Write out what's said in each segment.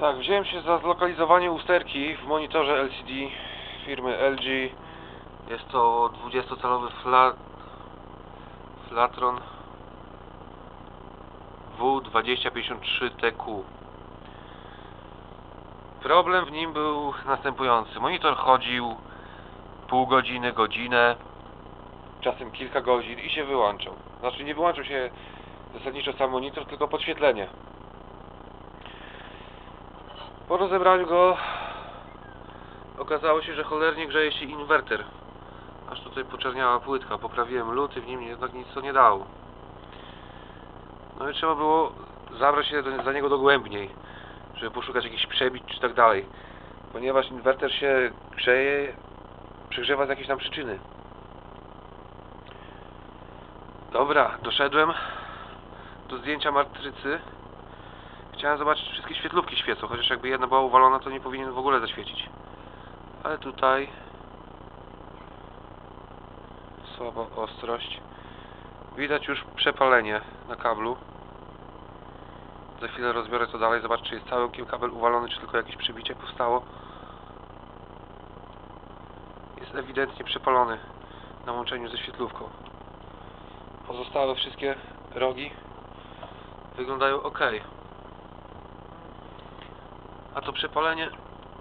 Tak, wziąłem się za zlokalizowanie usterki w monitorze LCD firmy LG. Jest to 20-calowy flat, Flatron W2053TQ. Problem w nim był następujący. Monitor chodził pół godziny, godzinę, czasem kilka godzin i się wyłączał. Znaczy nie wyłączył się zasadniczo sam monitor, tylko podświetlenie. Po rozebraniu go okazało się, że cholernie grzeje się inwerter. Aż tutaj poczerniała płytka. Poprawiłem luty, w nim jednak nic to nie dało. No i trzeba było zabrać się do, za niego dogłębniej, żeby poszukać jakichś przebić czy tak dalej. Ponieważ inwerter się grzeje, przegrzewa z jakiejś tam przyczyny. Dobra, doszedłem do zdjęcia matrycy. Chciałem zobaczyć, czy wszystkie świetlówki świecą, chociaż jakby jedna była uwalona, to nie powinien w ogóle zaświecić. Ale tutaj słaba ostrość. Widać już przepalenie na kablu. Za chwilę rozbiorę to dalej, zobaczę, czy jest cały kabel uwalony, czy tylko jakieś przybicie powstało. Jest ewidentnie przepalony na łączeniu ze świetlówką. Pozostałe wszystkie rogi wyglądają ok. A to przepalenie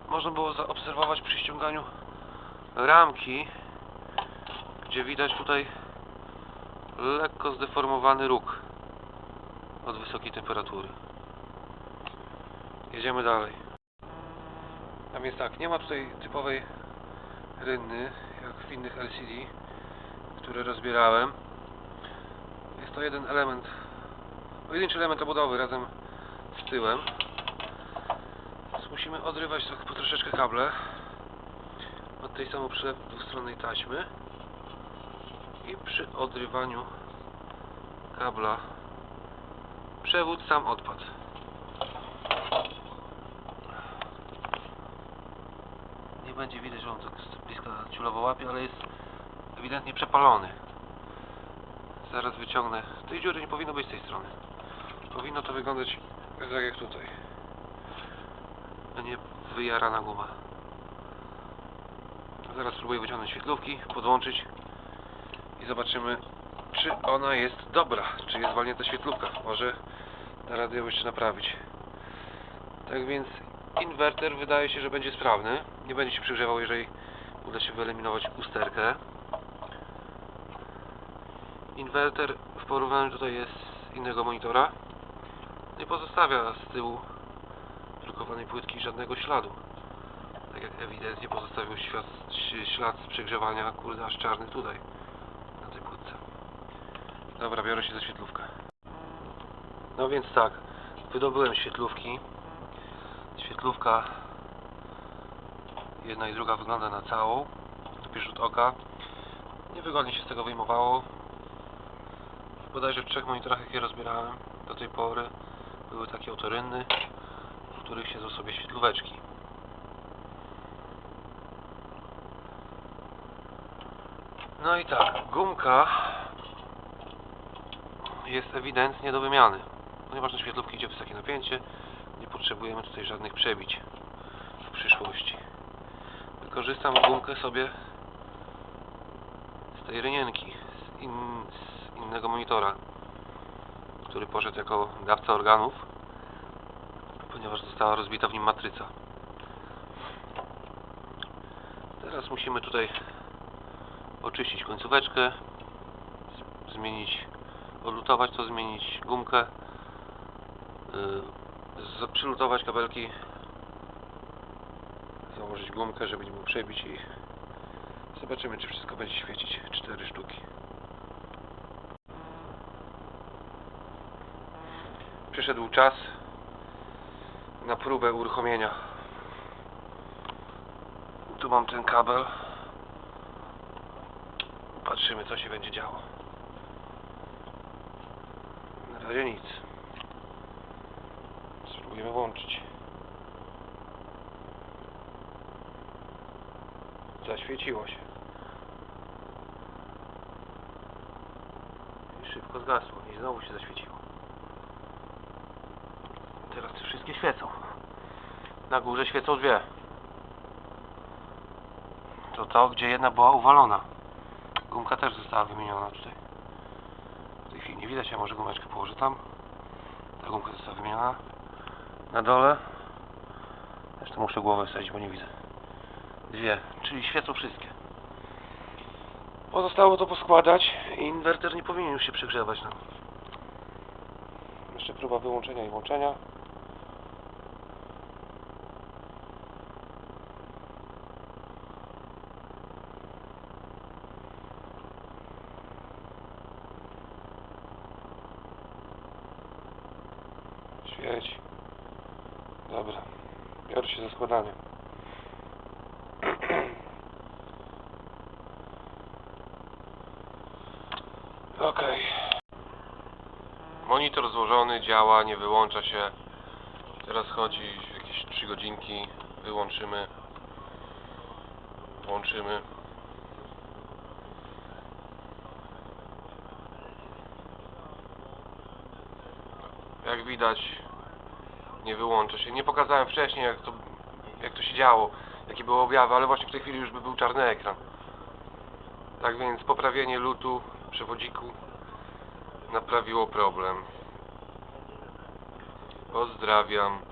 można było zaobserwować przy ściąganiu ramki, gdzie widać tutaj lekko zdeformowany róg od wysokiej temperatury. Jedziemy dalej. A więc tak, nie ma tutaj typowej rynny, jak w innych LCD, które rozbierałem. Jest to jeden element, pojedynczy element obudowy razem z tyłem. Musimy odrywać trochę po troszeczkę kable od tej samej przylepnej dwustronnej taśmy i przy odrywaniu kabla przewód sam odpadł. Nie będzie widać, że on tak z bliska ciulowo łapie, ale jest ewidentnie przepalony. Zaraz wyciągnę. Tej dziury nie powinno być z tej strony. Powinno to wyglądać tak jak tutaj. A nie wyjarana guma. Zaraz spróbuję wyciągnąć świetlówki, podłączyć i zobaczymy, czy ona jest dobra, czy jest walnięta świetlówka. Może da radę ją jeszcze naprawić. Tak więc inwerter wydaje się, że będzie sprawny. Nie będzie się przegrzewał, jeżeli uda się wyeliminować usterkę. Inwerter w porównaniu tutaj jest z innego monitora. Nie pozostawia z tyłu drukowanej płytki żadnego śladu. Tak jak ewidentnie pozostawił świat, ślad z przegrzewania, kurde, aż czarny tutaj, na tej płytce. Dobra, biorę się za świetlówkę. No więc tak, wydobyłem świetlówki. Świetlówka jedna i druga wygląda na całą, pierwszy rzut oka. Niewygodnie się z tego wyjmowało. Bodajże w trzech monitorach, jakie rozbierałem do tej pory, były takie oto rynny, których siedzą sobie świetlóweczki. No i tak, gumka jest ewidentnie do wymiany. Ponieważ na świetlówki idzie wysokie napięcie, nie potrzebujemy tutaj żadnych przebić w przyszłości. Wykorzystam gumkę sobie z tej rynienki, z, in, z innego monitora, który poszedł jako dawca organów, ponieważ została rozbita w nim matryca. Teraz musimy tutaj oczyścić końcóweczkę, zmienić, odlutować to, zmienić gumkę, yy, przylutować kabelki, założyć gumkę, żeby nie było przebić i zobaczymy, czy wszystko będzie świecić. Cztery sztuki. Przyszedł czas na próbę uruchomienia. Tu mam ten kabel. Patrzymy, co się będzie działo. Na razie nic. Spróbujemy włączyć. Zaświeciło się. I szybko zgasło i znowu się zaświeciło. Teraz te wszystkie świecą. Na górze świecą dwie. To to, gdzie jedna była uwalona. Gumka też została wymieniona tutaj. W tej chwili nie widać, ja może gumeczkę położę tam. Ta gumka została wymieniona. Na dole. Zresztą muszę głowę wsadzić, bo nie widzę. Dwie, czyli świecą wszystkie. Pozostało to poskładać i inwerter nie powinien już się przegrzewać. No. Jeszcze próba wyłączenia i włączenia. Świeć. Dobra. Biorę się za składanie. Okej. Monitor złożony, działa, nie wyłącza się. Teraz chodzi jakieś 3 godzinki. Wyłączymy. Włączymy. Jak widać, nie wyłącza się. Nie pokazałem wcześniej, jak to, jak to się działo, jakie były objawy, ale właśnie w tej chwili już by był czarny ekran. Tak więc poprawienie lutu przewodziku naprawiło problem. Pozdrawiam.